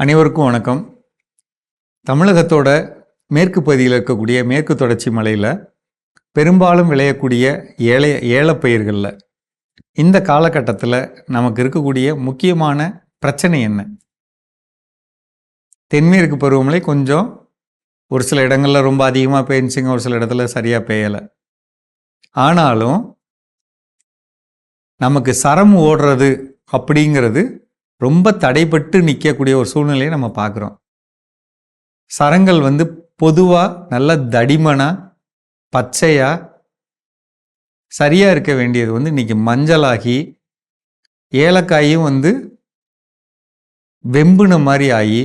அனைவருக்கும் வணக்கம். தமிழகத்தோட மேற்கு பகுதியில் இருக்கக்கூடிய மேற்கு தொடர்ச்சி மலையில் பெரும்பாலும் விளையக்கூடிய ஏழை ஏலப்பயிர்களில் இந்த காலகட்டத்தில் நமக்கு இருக்கக்கூடிய முக்கியமான பிரச்சனை என்ன? தென்மேற்கு பருவமழை கொஞ்சம் ஒரு சில இடங்களில் ரொம்ப அதிகமாக பெய்ஞ்சிங்க ஒரு சில இடத்துல சரியாக பெய்யலை ஆனாலும் நமக்கு சரம் ஓடுறது அப்படிங்கிறது ரொம்ப தடைப்பட்டு நிற்கக்கூடிய ஒரு சூழ்நிலையை நம்ம பார்க்குறோம். சரங்கள் வந்து பொதுவாக நல்ல தடிமனாக பச்சையாக சரியாக இருக்க வேண்டியது வந்து இன்னைக்கு மஞ்சளாகி ஏலக்காயும் வந்து வெம்புன மாதிரி ஆகி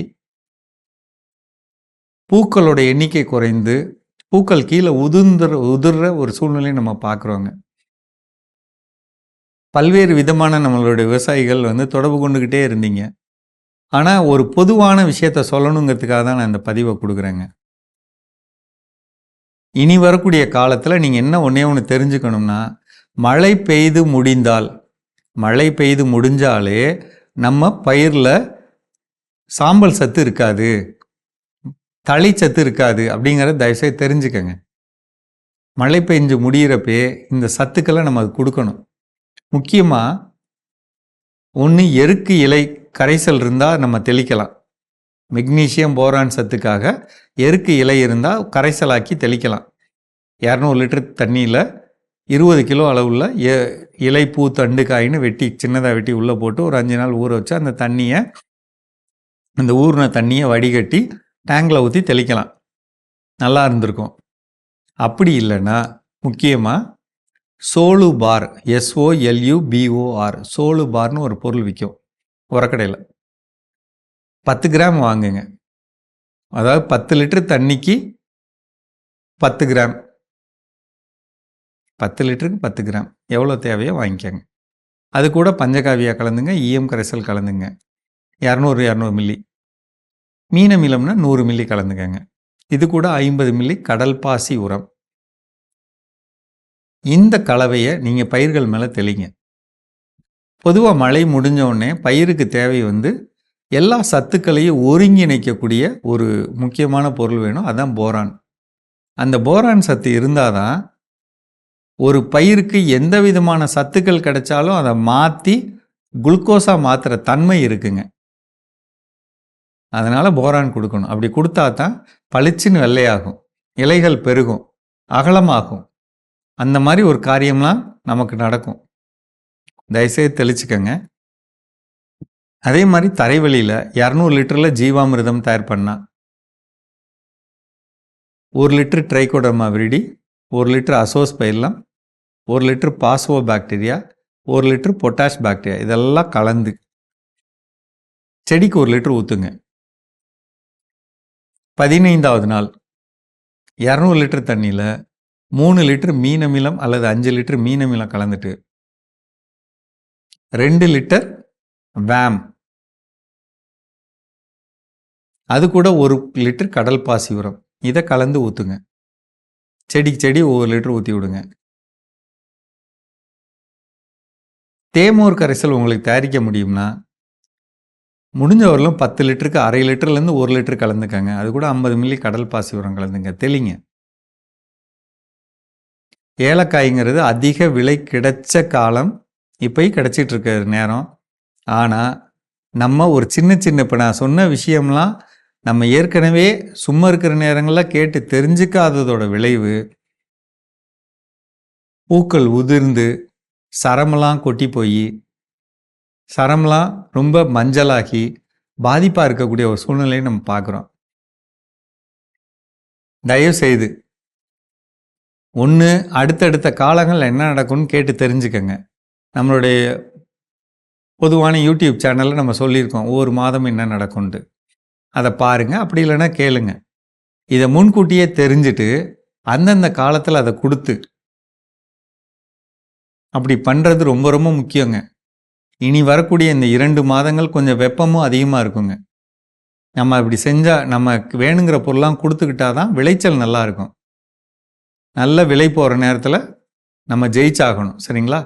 பூக்களோட எண்ணிக்கை குறைந்து பூக்கள் கீழே உதிர்ந்துற உதிர்ற ஒரு சூழ்நிலையை நம்ம பார்க்குறோங்க. பல்வேறு விதமான நம்மளுடைய விவசாயிகள் வந்து தொடர்பு கொண்டுக்கிட்டே இருந்தீங்க. ஆனால் ஒரு பொதுவான விஷயத்த சொல்லணுங்கிறதுக்காக தான் நான் இந்த பதிவை கொடுக்குறேங்க. இனி வரக்கூடிய காலத்தில் நீங்கள் என்ன ஒன்றே ஒன்று தெரிஞ்சுக்கணும்னா மழை பெய்து முடிந்தால் மழை பெய்து முடிஞ்சாலே நம்ம பயிரில் சாம்பல் சத்து இருக்காது தளி சத்து இருக்காது அப்படிங்கிறத தயவுசெய்து தெரிஞ்சுக்கங்க. மழை பெஞ்சு முடிகிறப்பே இந்த சத்துக்களை நம்ம அது கொடுக்கணும். முக்கியமாக ஒன்று எருக்கு இலை கரைசல் இருந்தால் நம்ம தெளிக்கலாம். மெக்னீஷியம் போரான் சத்துக்காக எருக்கு இலை இருந்தால் கரைசலாக்கி தெளிக்கலாம். இரநூறு லிட்டர் தண்ணியில் இருபது கிலோ அளவில் எ இலை பூ தண்டு காயின்னு வெட்டி சின்னதாக வெட்டி உள்ளே போட்டு ஒரு அஞ்சு நாள் ஊற வச்சு அந்த தண்ணியை அந்த ஊறின தண்ணியை வடிகட்டி டேங்கில் ஊற்றி தெளிக்கலாம். நல்லா இருந்திருக்கும். அப்படி இல்லைன்னா முக்கியமாக சோலு பார் எஸ்ஓஎல்யூ பிஓஆர் சோலு பார்னு ஒரு பொருள் விற்கும் உரக்கடையில். பத்து கிராம் வாங்குங்க. அதாவது பத்து லிட்டர் தண்ணிக்கு பத்து கிராம். பத்து லிட்டருக்கு பத்து கிராம். எவ்வளோ தேவையோ வாங்கிக்கோங்க. அது கூட பஞ்சகாவியா கலந்துங்க ஈயம் கரைசல் கலந்துங்க. இரநூறு இரநூறு மில்லி. மீனமிலம்னா நூறு மில்லி கலந்துக்கங்க. இது கூட ஐம்பது மில்லி கடல் பாசி உரம். இந்த கலவையை நீங்கள் பயிர்கள் மேலே தெளிங்க. பொதுவாக மழை முடிஞ்ச உடனே பயிருக்கு தேவை வந்து எல்லா சத்துக்களையும் ஒருங்கிணைக்கக்கூடிய ஒரு முக்கியமான பொருள் வேணும் அதுதான் போரான். அந்த போரான் சத்து இருந்தால் தான் ஒரு பயிருக்கு எந்த விதமான சத்துக்கள் கிடைச்சாலும் அதை மாற்றி குளுக்கோஸாக மாற்றுற தன்மை இருக்குங்க. அதனால் போரான் கொடுக்கணும். அப்படி கொடுத்தா தான் பளிச்சுன்னு வெள்ளையாகும் இலைகள் பெருகும் அகலமாகும். அந்த மாதிரி ஒரு காரியம்லாம் நமக்கு நடக்கும். தயவுசெய்து தெளிச்சுக்கோங்க. அதே மாதிரி தரைவழியில் இரநூறு லிட்டரில் ஜீவாமிர்தம் தயார் பண்ணால் ஒரு லிட்டர் ட்ரைகோடர்மா விரிடி ஒரு லிட்டர் அசோஸ் பயிரலாம் ஒரு லிட்டர் பாஸ்வோ பாக்டீரியா ஒரு லிட்டர் பொட்டாஷ் பாக்டீரியா இதெல்லாம் கலந்து. செடிக்கு ஒரு லிட்டர் ஊற்றுங்க பதினைந்தாவது நாள். இரநூறு லிட்டர் தண்ணியில் மூணு லிட்டர் மீனமிலம் அல்லது அஞ்சு லிட்டர் மீனமிலம் கலந்துட்டு ரெண்டு லிட்டர் வேம். அது கூட ஒரு லிட்டர் கடல் பாசி உரம். இதை கலந்து ஊற்றுங்க செடிக்கு செடி ஒவ்வொரு லிட்டர் ஊற்றி விடுங்க. தேமோர் கரைசல் உங்களுக்கு தயாரிக்க முடியும்னா முடிஞ்சவர்களும் பத்து லிட்டருக்கு அரை லிட்டர்லேருந்து ஒரு லிட்டர் கலந்துக்கங்க. அது கூட ஐம்பது மில்லி கடல் பாசி உரம் கலந்துங்க. தெளிங்க. ஏலக்காய்ங்கிறது அதிக விலை கிடைச்ச காலம் இப்போயும் கிடைச்சிட்டு இருக்கிற நேரம். ஆனால் நம்ம ஒரு சின்ன சின்ன இப்போ நான் சொன்ன விஷயம்லாம் நம்ம ஏற்கனவே சும்மா இருக்கிற நேரங்களில் கேட்டு தெரிஞ்சுக்காததோட விளைவு பூக்கள் உதிர்ந்து சரமெல்லாம் கொட்டி போய் சரம்லாம் ரொம்ப மஞ்சளாகி பாதிப்பாக இருக்கக்கூடிய ஒரு சூழ்நிலையை நம்ம பார்க்குறோம். தயவு செய்து ஒன்று அடுத்தடுத்த காலங்களில் என்ன நடக்கும்னு கேட்டு தெரிஞ்சுக்கங்க. நம்மளுடைய பொதுவான யூடியூப் சேனலில் நம்ம சொல்லியிருக்கோம் ஒவ்வொரு மாதம் என்ன நடக்கும்ன்ட்டு. அதை பாருங்கள் அப்படி இல்லைன்னா கேளுங்க. இதை முன்கூட்டியே தெரிஞ்சுட்டு அந்தந்த காலத்தில் அதை கொடுத்து அப்படி பண்ணுறது ரொம்ப ரொம்ப முக்கியங்க. இனி வரக்கூடிய இந்த இரண்டு மாதங்கள் கொஞ்சம் வெப்பமும் அதிகமாக இருக்குங்க. நம்ம அப்படி செஞ்சால் நம்ம வேணுங்கிற பொருளாம் கொடுத்துக்கிட்டா தான் விளைச்சல் நல்லாயிருக்கும் நல்ல விலை போகிற நேரத்தில் நம்ம ஜெயிச்சாகணும். சரிங்களா?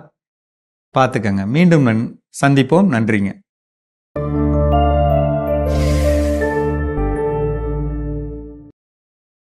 பார்த்துக்கங்க மீண்டும் நன் சந்திப்போம். நன்றிங்க.